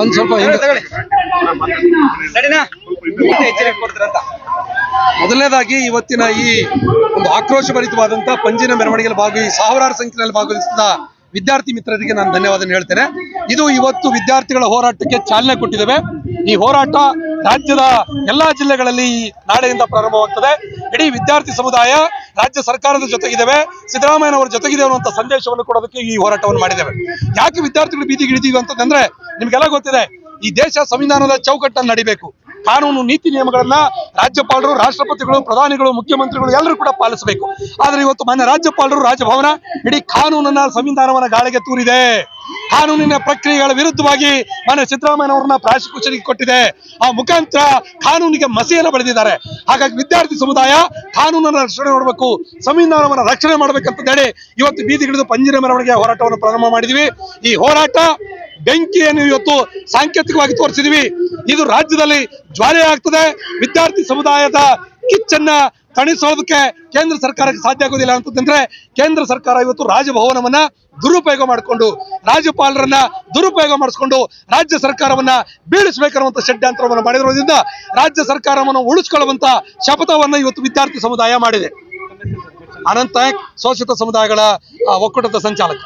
ಒಂದ್ ಸ್ವಲ್ಪ ಮೊದಲನೇದಾಗಿ ಇವತ್ತಿನ ಈ ಒಂದು ಆಕ್ರೋಶಭರಿತವಾದಂತ ಪಂಜಿನ ಮೆರವಣಿಗೆಯಲ್ಲಿ ಭಾಗವಹಿಸಿ ಸಾವಿರಾರು ಸಂಖ್ಯೆಯಲ್ಲಿ ಭಾಗವಹಿಸಿದ ವಿದ್ಯಾರ್ಥಿ ಮಿತ್ರರಿಗೆ ನಾನು ಧನ್ಯವಾದ ಹೇಳ್ತೇನೆ. ಇದು ಇವತ್ತು ವಿದ್ಯಾರ್ಥಿಗಳ ಹೋರಾಟಕ್ಕೆ ಚಾಲನೆ ಕೊಟ್ಟಿದ್ದೇವೆ. ಈ ಹೋರಾಟ ರಾಜ್ಯದ ಎಲ್ಲಾ ಜಿಲ್ಲೆಗಳಲ್ಲಿ ಈ ನಾಳೆಯಿಂದ ಪ್ರಾರಂಭವಾಗ್ತದೆ. ಇಡೀ ವಿದ್ಯಾರ್ಥಿ ಸಮುದಾಯ ರಾಜ್ಯ ಸರ್ಕಾರದ ಜೊತೆಗಿದ್ದೇವೆ, ಸಿದ್ದರಾಮಯ್ಯನವರ ಜೊತೆಗಿದೆ ಅನ್ನುವಂಥ ಸಂದೇಶವನ್ನು ಕೊಡೋದಕ್ಕೆ ಈ ಹೋರಾಟವನ್ನು ಮಾಡಿದ್ದೇವೆ. ಯಾಕೆ ವಿದ್ಯಾರ್ಥಿಗಳು ಬೀದಿಗೆ ಇಳಿದೀವಿ ಅಂತಂದ್ರೆ ನಿಮ್ಗೆಲ್ಲ ಗೊತ್ತಿದೆ, ಈ ದೇಶ ಸಂವಿಧಾನದ ಚೌಕಟ್ಟನ್ನು ನಡಿಬೇಕು. ಕಾನೂನು, ನೀತಿ ನಿಯಮಗಳನ್ನ ರಾಜ್ಯಪಾಲರು, ರಾಷ್ಟ್ರಪತಿಗಳು, ಪ್ರಧಾನಿಗಳು, ಮುಖ್ಯಮಂತ್ರಿಗಳು ಎಲ್ಲರೂ ಕೂಡ ಪಾಲಿಸಬೇಕು. ಆದ್ರೆ ಇವತ್ತು ಮಾನ್ಯ ರಾಜ್ಯಪಾಲರು, ರಾಜಭವನ ಇಡೀ ಕಾನೂನನ್ನ, ಸಂವಿಧಾನವನ್ನ ಗಾಳಿಗೆ ತೂರಿದೆ. ಕಾನೂನಿನ ಪ್ರಕ್ರಿಯೆಗಳ ವಿರುದ್ಧವಾಗಿ ಮಾನ್ಯ ಸಿದ್ದರಾಮಯ್ಯನವರನ್ನ ಪ್ರಾಸಿಕ್ಯೂಷನ್ಗೆ ಕೊಟ್ಟಿದೆ. ಆ ಮುಖಾಂತರ ಕಾನೂನಿಗೆ ಮಸಿಯನ್ನು ಬಳಿದಿದ್ದಾರೆ. ಹಾಗಾಗಿ ವಿದ್ಯಾರ್ಥಿ ಸಮುದಾಯ ಕಾನೂನನ್ನ ರಕ್ಷಣೆ ಮಾಡಬೇಕು, ಸಂವಿಧಾನವನ್ನ ರಕ್ಷಣೆ ಮಾಡ್ಬೇಕಂತ ಹೇಳಿ ಇವತ್ತು ಬೀದಿಗಿಳಿದು ಪಂಜಿನ ಮೆರವಣಿಗೆ ಹೋರಾಟವನ್ನು ಪ್ರಾರಂಭ ಮಾಡಿದ್ವಿ. ಈ ಹೋರಾಟ ಬೆಂಕಿಯನ್ನು ಇವತ್ತು ಸಾಂಕೇತಿಕವಾಗಿ ತೋರಿಸಿದ್ವಿ. ಇದು ರಾಜ್ಯದಲ್ಲಿ ಜ್ವಾಲೆ ಆಗ್ತದೆ. ವಿದ್ಯಾರ್ಥಿ ಸಮುದಾಯದ ಕಿಚ್ಚನ್ನ ತಣಿಸೋದಕ್ಕೆ ಕೇಂದ್ರ ಸರ್ಕಾರಕ್ಕೆ ಸಾಧ್ಯ ಆಗೋದಿಲ್ಲ ಅಂತಂದ್ರೆ ಕೇಂದ್ರ ಸರ್ಕಾರ ಇವತ್ತು ರಾಜಭವನವನ್ನ ದುರುಪಯೋಗ ಮಾಡಿಕೊಂಡು ರಾಜ್ಯಪಾಲರನ್ನ ದುರುಪಯೋಗ ಮಾಡಿಸ್ಕೊಂಡು ರಾಜ್ಯ ಸರ್ಕಾರವನ್ನ ಬೀಳಿಸಬೇಕನ್ನುವಂತ ಷಡ್ಯಂತ್ರವನ್ನು ಮಾಡಿರೋದ್ರಿಂದ ರಾಜ್ಯ ಸರ್ಕಾರವನ್ನು ಉಳಿಸ್ಕೊಳ್ಳುವಂತ ಶಪಥವನ್ನ ಇವತ್ತು ವಿದ್ಯಾರ್ಥಿ ಸಮುದಾಯ ಮಾಡಿದೆ. ಅನಂತ ಶೋಷಿತ ಸಮುದಾಯಗಳ ಒಕ್ಕೂಟದ ಸಂಚಾಲಕ.